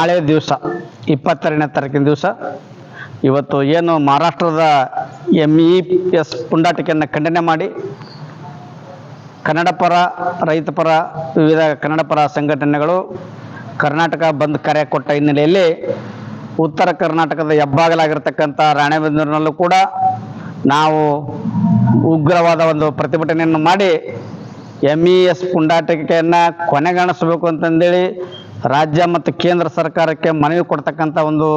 ನಾಳೆ ದಿವಸ ಇಪ್ಪತ್ತೆರಡನೇ ತಾರೀಕಿನ ದಿವಸ. ಇವತ್ತು ಏನು ಮಹಾರಾಷ್ಟ್ರದ ಎಂ ಇ ಎಸ್ ಪುಂಡಾಟಿಕೆಯನ್ನು ಖಂಡನೆ ಮಾಡಿ ಕನ್ನಡ ಪರ ರೈತ ಪರ ವಿವಿಧ ಕನ್ನಡ ಪರ ಸಂಘಟನೆಗಳು ಕರ್ನಾಟಕ ಬಂದ್ ಕರೆ ಕೊಟ್ಟ ಹಿನ್ನೆಲೆಯಲ್ಲಿ ಉತ್ತರ ಕರ್ನಾಟಕದ ಹೆಬ್ಬಾಗಲಾಗಿರ್ತಕ್ಕಂಥ ರಾಣೆಬೆಂದೂರಿನಲ್ಲೂ ಕೂಡ ನಾವು ಉಗ್ರವಾದ ಒಂದು ಪ್ರತಿಭಟನೆಯನ್ನು ಮಾಡಿ ಎಂ ಇ ಎಸ್ ಪುಂಡಾಟಿಕೆಯನ್ನು ಕೊನೆಗಾಣಿಸಬೇಕು ಅಂತಂದೇಳಿ ರಾಜ್ಯ ಮತ್ತು ಕೇಂದ್ರ ಸರ್ಕಾರಕ್ಕೆ ಮನವಿ ಕೊಡ್ತಕ್ಕಂಥ ಒಂದು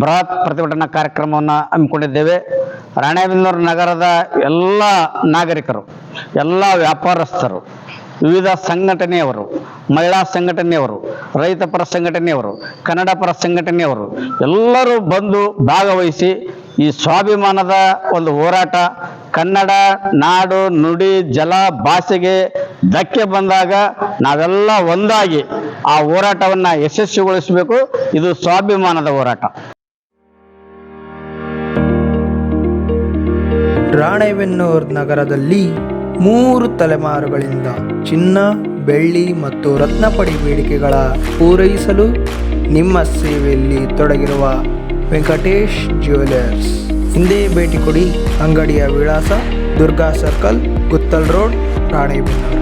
ಬೃಹತ್ ಪ್ರತಿಭಟನಾ ಕಾರ್ಯಕ್ರಮವನ್ನು ಹಮ್ಮಿಕೊಂಡಿದ್ದೇವೆ. ರಾಣೇಬೆನ್ನೂರು ನಗರದ ಎಲ್ಲ ನಾಗರಿಕರು, ಎಲ್ಲ ವ್ಯಾಪಾರಸ್ಥರು, ವಿವಿಧ ಸಂಘಟನೆಯವರು, ಮಹಿಳಾ ಸಂಘಟನೆಯವರು, ರೈತ ಪರ ಸಂಘಟನೆಯವರು, ಕನ್ನಡ ಪರ ಸಂಘಟನೆಯವರು ಎಲ್ಲರೂ ಬಂದು ಭಾಗವಹಿಸಿ ಈ ಸ್ವಾಭಿಮಾನದ ಒಂದು ಹೋರಾಟ ಕನ್ನಡ, ನಾಡು, ನುಡಿ, ಜಲ, ಭಾಷೆಗೆ ಧಕ್ಕೆ ಬಂದಾಗ ನಾವೆಲ್ಲ ಒಂದಾಗಿ ಆ ಹೋರಾಟವನ್ನ ಯಶಸ್ವಿಗೊಳಿಸಬೇಕು. ಇದು ಸ್ವಾಭಿಮಾನದ ಹೋರಾಟ. ರಾಣೆಬೆನ್ನೂರು ನಗರದಲ್ಲಿ ಮೂರು ತಲೆಮಾರುಗಳಿಂದ ಚಿನ್ನ, ಬೆಳ್ಳಿ ಮತ್ತು ರತ್ನಪಡಿ ಬೇಡಿಕೆಗಳ ಪೂರೈಸಲು ನಿಮ್ಮ ಸೇವೆಯಲ್ಲಿ ತೊಡಗಿರುವ ವೆಂಕಟೇಶ್ ಜ್ಯುವೆಲರ್ಸ್. ಹಿಂದೆ ಭೇಟಿ ಕೊಡಿ ಅಂಗಡಿಯ ವಿಳಾಸ ದುರ್ಗಾ ಸರ್ಕಲ್, ಗುತ್ತಲ್ ರೋಡ್, ರಾಣೆಬೆನ್ನೂರು.